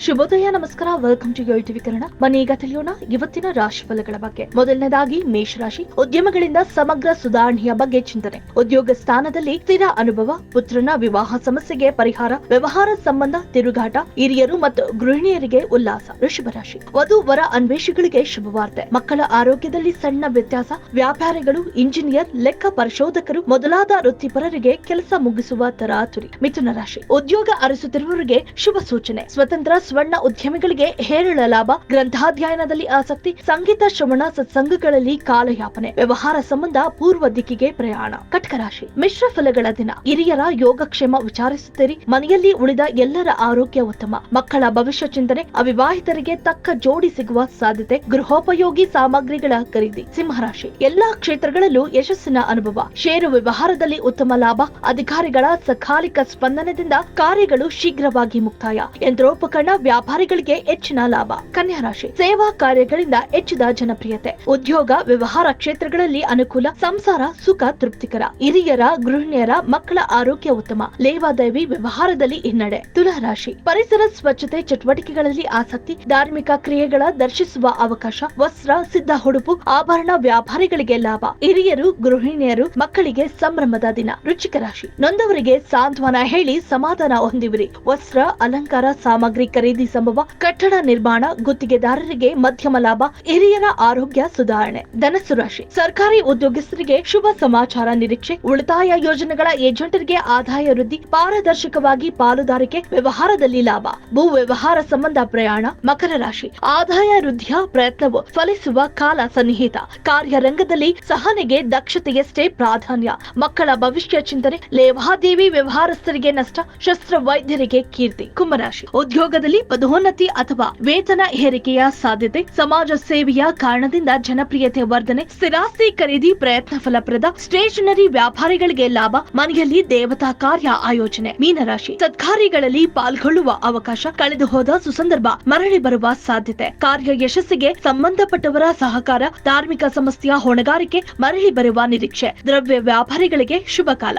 ಶುಭೋದಯ, ನಮಸ್ಕಾರ. Welcome to TV Kannada. ಬನ್ನಿ ತಿಳಿಯೋಣ ಇವತ್ತಿನ ರಾಶಿ ಫಲಗಳ ಬಗ್ಗೆ. ಮೊದಲನೇದಾಗಿ ಮೇಷರಾಶಿ. ಉದ್ಯಮಗಳಿಂದ ಸಮಗ್ರ ಸುಧಾರಣೆಯ ಬಗ್ಗೆ ಚಿಂತನೆ. ಉದ್ಯೋಗ ಸ್ಥಾನದಲ್ಲಿ ಸ್ಥಿರ ಅನುಭವ, ಪುತ್ರನ ವಿವಾಹ ಸಮಸ್ಯೆಗೆ ಪರಿಹಾರ, ವ್ಯವಹಾರ ಸಂಬಂಧ ತಿರುಗಾಟ, ಹಿರಿಯರು ಮತ್ತು ಗೃಹಿಣಿಯರಿಗೆ ಉಲ್ಲಾಸ. ವೃಷಭ ರಾಶಿ ವಧು ವರ ಅನ್ವೇಷಿಗಳಿಗೆ ಶುಭವಾರ್ತೆ. ಮಕ್ಕಳ ಆರೋಗ್ಯದಲ್ಲಿ ಸಣ್ಣ ವ್ಯತ್ಯಾಸ. ವ್ಯಾಪಾರಿಗಳು, ಇಂಜಿನಿಯರ್, ಲೆಕ್ಕ ಪರಿಶೋಧಕರು, ಮೊದಲಾದ ವೃತ್ತಿಪರರಿಗೆ ಕೆಲಸ ಮುಗಿಸುವ ತರಾತುರಿ. ಮಿಥುನ ರಾಶಿ. ಉದ್ಯೋಗ ಅರಸುತ್ತಿರುವವರಿಗೆ ಶುಭ ಸೂಚನೆ. ಸ್ವತಂತ್ರ ಸ್ವರ್ಣ ಉದ್ಯಮಿಗಳಿಗೆ ಹೇರಳ ಲಾಭ. ಗ್ರಂಥಾಧ್ಯಯನದಲ್ಲಿ ಆಸಕ್ತಿ, ಸಂಗೀತ, ಶ್ರವಣ, ಸತ್ಸಂಗಗಳಲ್ಲಿ ಕಾಲಯಾಪನೆ, ವ್ಯವಹಾರ ಸಂಬಂಧ ಪೂರ್ವ ದಿಕ್ಕಿಗೆ ಪ್ರಯಾಣ. ಕಟಕ ರಾಶಿ ಮಿಶ್ರ ಫಲಗಳ ದಿನ. ಹಿರಿಯರ ಯೋಗಕ್ಷೇಮ ವಿಚಾರಿಸುತ್ತೀರಿ. ಮನೆಯಲ್ಲಿ ಉಳಿದ ಎಲ್ಲರ ಆರೋಗ್ಯ ಉತ್ತಮ. ಮಕ್ಕಳ ಭವಿಷ್ಯ ಚಿಂತನೆ, ಅವಿವಾಹಿತರಿಗೆ ತಕ್ಕ ಜೋಡಿ ಸಿಗುವ ಸಾಧ್ಯತೆ. ಗೃಹೋಪಯೋಗಿ ಸಾಮಗ್ರಿಗಳ ಖರೀದಿ. ಸಿಂಹರಾಶಿ. ಎಲ್ಲಾ ಕ್ಷೇತ್ರಗಳಲ್ಲೂ ಯಶಸ್ಸಿನ ಅನುಭವ. ಷೇರು ವ್ಯವಹಾರದಲ್ಲಿ ಉತ್ತಮ ಲಾಭ. ಅಧಿಕಾರಿಗಳ ಸಕಾಲಿಕ ಸ್ಪಂದನದಿಂದ ಕಾರ್ಯಗಳು ಶೀಘ್ರವಾಗಿ ಮುಕ್ತಾಯ. ಯಂತ್ರೋಪಕರಣ ವ್ಯಾಪಾರಿಗಳಿಗೆ ಹೆಚ್ಚಿನ ಲಾಭ. ಕನ್ಯಾ ರಾಶಿ. ಸೇವಾ ಕಾರ್ಯಗಳಿಂದ ಹೆಚ್ಚಿದ ಜನಪ್ರಿಯತೆ. ಉದ್ಯೋಗ, ವ್ಯವಹಾರ ಕ್ಷೇತ್ರಗಳಲ್ಲಿ ಅನುಕೂಲ, ಸಂಸಾರ ಸುಖ ತೃಪ್ತಿಕರ. ಹಿರಿಯರ, ಗೃಹಿಣಿಯರ ಮಕ್ಕಳ ಆರೋಗ್ಯ ಉತ್ತಮ. ಲೇವಾದೇವಿ ವ್ಯವಹಾರದಲ್ಲಿ ಹಿನ್ನಡೆ. ತುಲಾ ರಾಶಿ. ಪರಿಸರ ಸ್ವಚ್ಛತೆ ಚಟುವಟಿಕೆಗಳಲ್ಲಿ ಆಸಕ್ತಿ. ಧಾರ್ಮಿಕ ಕ್ರಿಯೆಗಳ ದರ್ಶಿಸುವ ಅವಕಾಶ. ವಸ್ತ್ರ, ಸಿದ್ಧ ಹುಡುಪು ಆಭರಣ ವ್ಯಾಪಾರಿಗಳಿಗೆ ಲಾಭ. ಹಿರಿಯರು, ಗೃಹಿಣಿಯರು ಮಕ್ಕಳಿಗೆ ಸಂಭ್ರಮದ ದಿನ. ರುಚಿಕ ರಾಶಿ. ನೊಂದವರಿಗೆ ಸಾಂತ್ವನ ಹೇಳಿ ಸಮಾಧಾನ ಹೊಂದಿವಿರಿ. ವಸ್ತ್ರ, ಅಲಂಕಾರ, ಸಾಮಗ್ರಿ ಖರೀದಿ ಸಂಭವ, ಕಟ್ಟಡ ನಿರ್ಮಾಣ, ಗುತ್ತಿಗೆದಾರರಿಗೆ ಮಧ್ಯಮ ಲಾಭ, ಹಿರಿಯರ ಆರೋಗ್ಯ ಸುಧಾರಣೆ ಧನಸ್ಸು ರಾಶಿ. ಸರ್ಕಾರಿ ಉದ್ಯೋಗಸ್ಥರಿಗೆ ಶುಭ ಸಮಾಚಾರ ನಿರೀಕ್ಷೆ, ಉಳಿತಾಯ ಯೋಜನೆಗಳ ಏಜೆಂಟರಿಗೆ ಆದಾಯ ವೃದ್ಧಿ, ಪಾರದರ್ಶಕವಾಗಿ ಪಾಲುದಾರಿಕೆ, ವ್ಯವಹಾರದಲ್ಲಿ ಲಾಭ. ಭೂ ವ್ಯವಹಾರ ಸಂಬಂಧ ಪ್ರಯಾಣ, ಮಕರ ರಾಶಿ. ಆದಾಯ ವೃದ್ಧಿಯ ಪ್ರಯತ್ನವು ಫಲಿಸುವ ಕಾಲ ಸನ್ನಿಹಿತ. ಕಾರ್ಯರಂಗದಲ್ಲಿ ಸಹನೆಗೆ ದಕ್ಷತೆಯಷ್ಟೇ ಪ್ರಾಧಾನ್ಯ. ಮಕ್ಕಳ ಭವಿಷ್ಯ ಚಿಂತನೆ, ಲೇವಾದೇವಿ ವ್ಯವಹಾರಸ್ಥರಿಗೆ ನಷ್ಟ ಶಸ್ತ್ರ ವೈದ್ಯರಿಗೆ ಕೀರ್ತಿ. ಕುಂಭರಾಶಿ. ಉದ್ಯೋಗದಲ್ಲಿ ಪದೋನ್ನತಿ ಅಥವಾ ವೇತನ ಏರಿಕೆಯ ಸಾಧ್ಯತೆ ಸಮಾಜ ಸೇವೆಯ ಕಾರಣದಿಂದ ಜನಪ್ರಿಯತೆ ವರ್ಧನೆ, ಸ್ಥಿರಾಸ್ತಿ ಖರೀದಿ ಪ್ರಯತ್ನ ಫಲಪ್ರದ ಸ್ಟೇಷನರಿ ವ್ಯಾಪಾರಿಗಳಿಗೆ ಲಾಭ, ಮನೆಯಲ್ಲಿ ದೇವತಾ ಕಾರ್ಯ ಆಯೋಜನೆ, ಮೀನರಾಶಿ ಸತ್ಕಾರ್ಯಗಳಲ್ಲಿ ಪಾಲ್ಗೊಳ್ಳುವ ಅವಕಾಶ ಕಳೆದು ಹೋದ ಸುಸಂದರ್ಭ ಮರಳಿ ಬರುವ ಸಾಧ್ಯತೆ. ಕಾರ್ಯ ಯಶಸ್ಸಿಗೆ ಸಂಬಂಧಪಟ್ಟವರ ಸಹಕಾರ, ಧಾರ್ಮಿಕ ಸಮಸ್ಯೆಯ ಹೊಣೆಗಾರಿಕೆ ಮರಳಿ ಬರುವ ನಿರೀಕ್ಷೆ. ದ್ರವ್ಯ ವ್ಯಾಪಾರಿಗಳಿಗೆ ಶುಭ ಕಾಲ